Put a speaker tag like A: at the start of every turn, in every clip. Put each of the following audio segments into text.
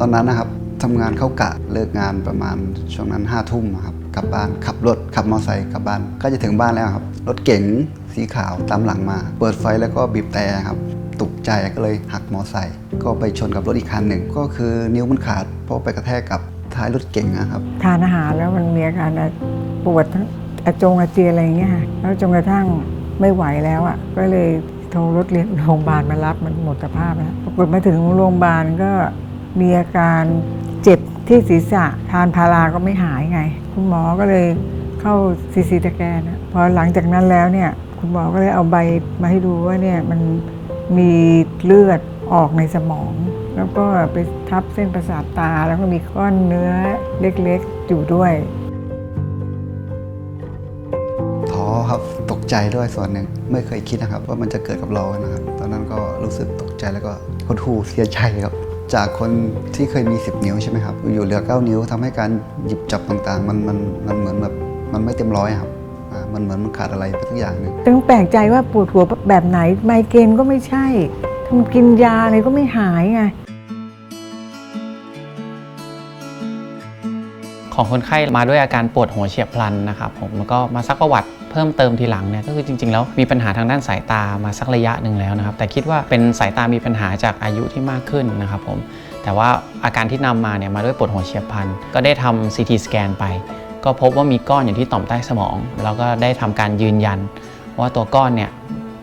A: ตอนนั้นนะครับทำงานเข้ากะเลิกงานประมาณช่วงนั้นห้าทุ่มครับกลับบ้านขับรถขับมอเตอร์ไซค์กลับบ้านก็จะถึงบ้านแล้วครับ รถเก๋งสีขาวตามหลังมา เปิดไฟแล้วก็บีบแต่ครับตกใจก็เลยหักมอเตอร์ไซค์ก็ไปชนกับรถอีกคันหนึ่ง ก็คือนิ้วมันขาด เพราะไปกระแทกกับท้ายรถเก๋งนะครับ
B: ทานอาหารแล้วมันมีอาการปวดทั้งอาจงอาเจียอะไรอย่างเงี้ยแล้วจนกระทั่งไม่ไหวแล้วอะก็เลยโทรรถเรียนโรงพยาบาลมารับมันหมดสภาพแล้วปรากฏมาถึงโรงพยาบาลก็ มีอาการเจ็บที่ศีรษะทานพาราก็ไม่หายไง คุณหมอก็เลยเข้าซีซีตะแกนะพอหลังจากนั้นแล้วเนี่ยคุณหมอก็เลยเอาใบมาให้ดูว่าเนี่ยมันมีเลือดออกในสมอง แล้วก็ไปทับเส้นประสาทตาแล้วก็มีก้อนเนื้อเล็กๆอยู่ด้วย
A: ท้อครับตกใจด้วยส่วนหนึ่งไม่เคยคิดนะครับ ว่ามันจะเกิดกับเรานะครับ ตอนนั้นก็รู้สึกตกใจแล้วก็หดหู่เสียใจครับ จากคนที่เคยมี 10 นิ้วใช่ไหมครับอยู่ๆเหลือ 9 นิ้วทำให้การหยิบจับต่างๆ มันมันมันเหมือนแบบมันไม่เต็มร้อยครับอ่ามันเหมือนมันขาดอะไรไปทุกอย่างหนึ่ง
B: ต้องแปลกใจว่าปวดหัวแบบไหนไมเกรนก็ไม่ใช่ทำกินยาอะไรก็ไม่หายไง
C: ของคนไข้มาด้วยอาการปวดหัวเฉียบพลันนะครับผมแล้วก็มาซักประวัติเพิ่มเติมทีหลังเนี่ยก็คือจริง ๆ แล้วมีปัญหาทางด้านสายตามาสักระยะหนึ่งแล้วนะครับ แต่คิดว่าเป็นสายตามีปัญหาจากอายุที่มากขึ้นนะครับผมแต่ว่าอาการที่นำมาเนี่ยมาด้วยปวดหัวเฉียบพลันก็ได้ทำ CT สแกนไป ก็พบว่ามีก้อนอยู่ที่ต่อมใต้สมอง แล้วก็ได้ทำการยืนยัน ว่าตัวก้อนเนี่ย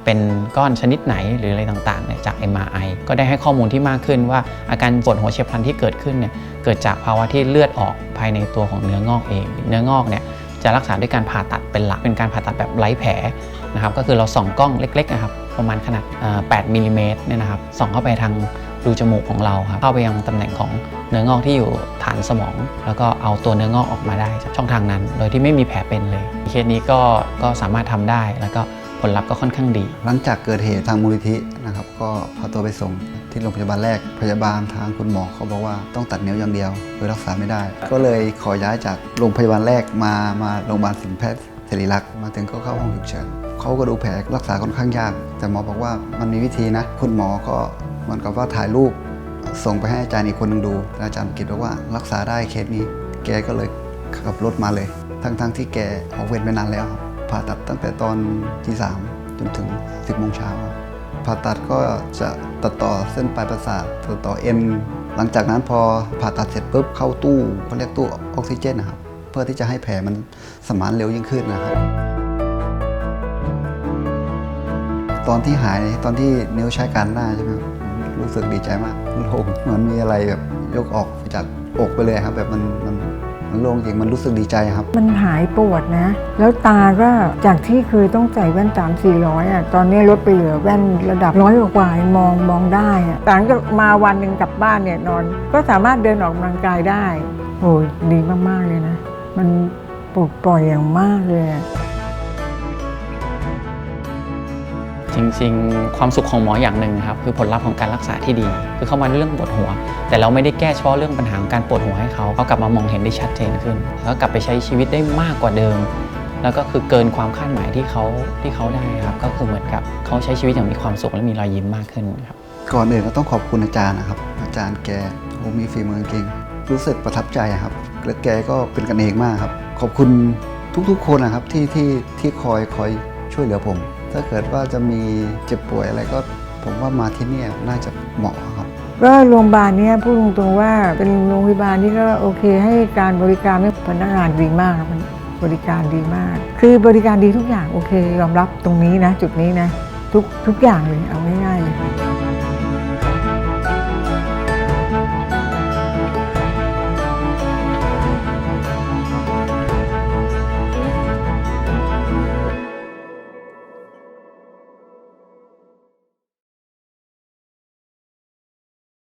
C: เป็นก้อนชนิดไหนหรืออะไรต่างๆเนี่ยจาก MRI ก็ได้ให้ข้อมูลที่มากขึ้นว่าอาการปวดหัวเฉียบพลันที่เกิดขึ้นเนี่ยเกิดจากภาวะที่เลือดออกภายในตัวของเนื้องอกเอง เนื้องอกเนี่ย จะรักษาด้วยการผ่าตัดเป็นหลักเป็นการผ่าตัดแบบไร้แผลนะครับก็คือเราส่องกล้องเล็กๆนะครับประมาณขนาด 8มิลลิเมตรเนี่ยนะครับส่องเข้าไปทางรูจมูกของเราครับเข้าไปยังตำแหน่งของเนื้องอกที่อยู่ฐานสมอง แล้วก็เอาตัวเนื้องอกออกมาได้จากช่องทางนั้น โดยที่ไม่มีแผลเป็นเลยเคสนี้ก็ก็สามารถทำได้แล้วก็ผลลัพธ์ก็ค่อนข้างดี
A: หลังจากเกิดเหตุทางมูลนิธินะครับก็พาตัวไปส่ง ที่โรงพยาบาลแรกพยาบาลทางคุณหมอเขาบอกว่าต้องตัดนิ้วอย่างเดียวคือรักษาไม่ได้ ก็เลยขอย้ายจากโรงพยาบาลแรกมามาโรงพยาบาลศิลปแพทย์ศิริรักษ์มาถึงก็เข้าห้องฉุกเฉินเขาก็ดูแผลรักษาค่อนข้างยาก แต่หมอบอกว่ามันมีวิธีนะ คุณหมอก็เหมือนกับว่าถ่ายรูป ส่งไปให้อาจารย์อีกคนหนึ่งดูแล้วอาจารย์กิตบอกว่ารักษาได้เคสนี้ แกก็เลยขับรถมาเลย ทั้งๆที่แกออกเวรไปนานแล้วครับผ่าตัดตั้งแต่ตอนที่สามจนถึง 10โมงเช้าครับ ผ่าตัดก็จะตัดต่อเส้นปลายประสาทตัดต่อเอ็นหลังจากนั้นพอผ่าตัดเสร็จปุ๊บเข้าตู้เขาเรียกตู้ออกซิเจนนะครับเพื่อที่จะให้แผลมันสมานเร็วยิ่งขึ้นนะครับ ตอนที่หายตอนที่นิ้วใช้การหน้ใช่ไหมครับรู้สึกดีใจมากโล่งเหมือนมีอะไรแบบยกออกจากอกไปเลยครับแบบมันมัน มันโล่งเองมันรู้สึกดีใจครับ
B: มันหายปวดนะ แล้วตาก็จากที่เคยต้องใส่แว่นสามสี่ร้อยอะตอนนี้ลดไปเหลือแว่นระดับร้อยกว่ามองมองได้อะหลังจากมาวันหนึ่งกลับบ้านเนี่ยนอน ก็สามารถเดินออกกำลังกายได้โอ้ยดีมาก ๆ เลยนะ มันปลดปล่อยอย่างมากเลย
C: จริงๆ ความสุขของหมออย่างหนึ่งครับคือผลลัพธ์ของการรักษาที่ดี คือเข้ามาด้วยเรื่องปวดหัว แต่เราไม่ได้แก้เฉพาะเรื่องปัญหาของการปวดหัวให้เขาเขากลับมามองเห็นได้ชัดเจนขึ้น แล้วกลับไปใช้ชีวิตได้มากกว่าเดิม แล้วก็คือเกินความคาดหมายที่เขาที่เขาได้ครับก็คือเหมือนกับเขาใช้ชีวิตอย่างมีความสุขและมีรอยยิ้มมากขึ้นครับ
A: ก่อนอื่นก็ต้องขอบคุณอาจารย์นะครับ อาจารย์แกโอ้มีฝีมือจริงรู้สึกประทับใจครับและแกก็เป็นกันเองมากครับ ขอบคุณทุกๆ คนนะครับที่ที่ที่คอยคอยช่วยเหลือผม ถ้าเกิดว่าจะมีเจ็บป่วยอะไรก็ผมว่ามาที่นี่น่าจะเหมาะครับ
B: ก็โรงพยาบาลเนี้ยพูดตรงๆว่าเป็นโรงพยาบาลที่ก็โอเค ให้การบริการพนักงานดีมากครับบริการดีมาก คือบริการดีทุกอย่างโอเค ยอมรับตรงนี้นะ จุดนี้นะ ทุกทุกอย่างเลยเอาง่ายๆเลย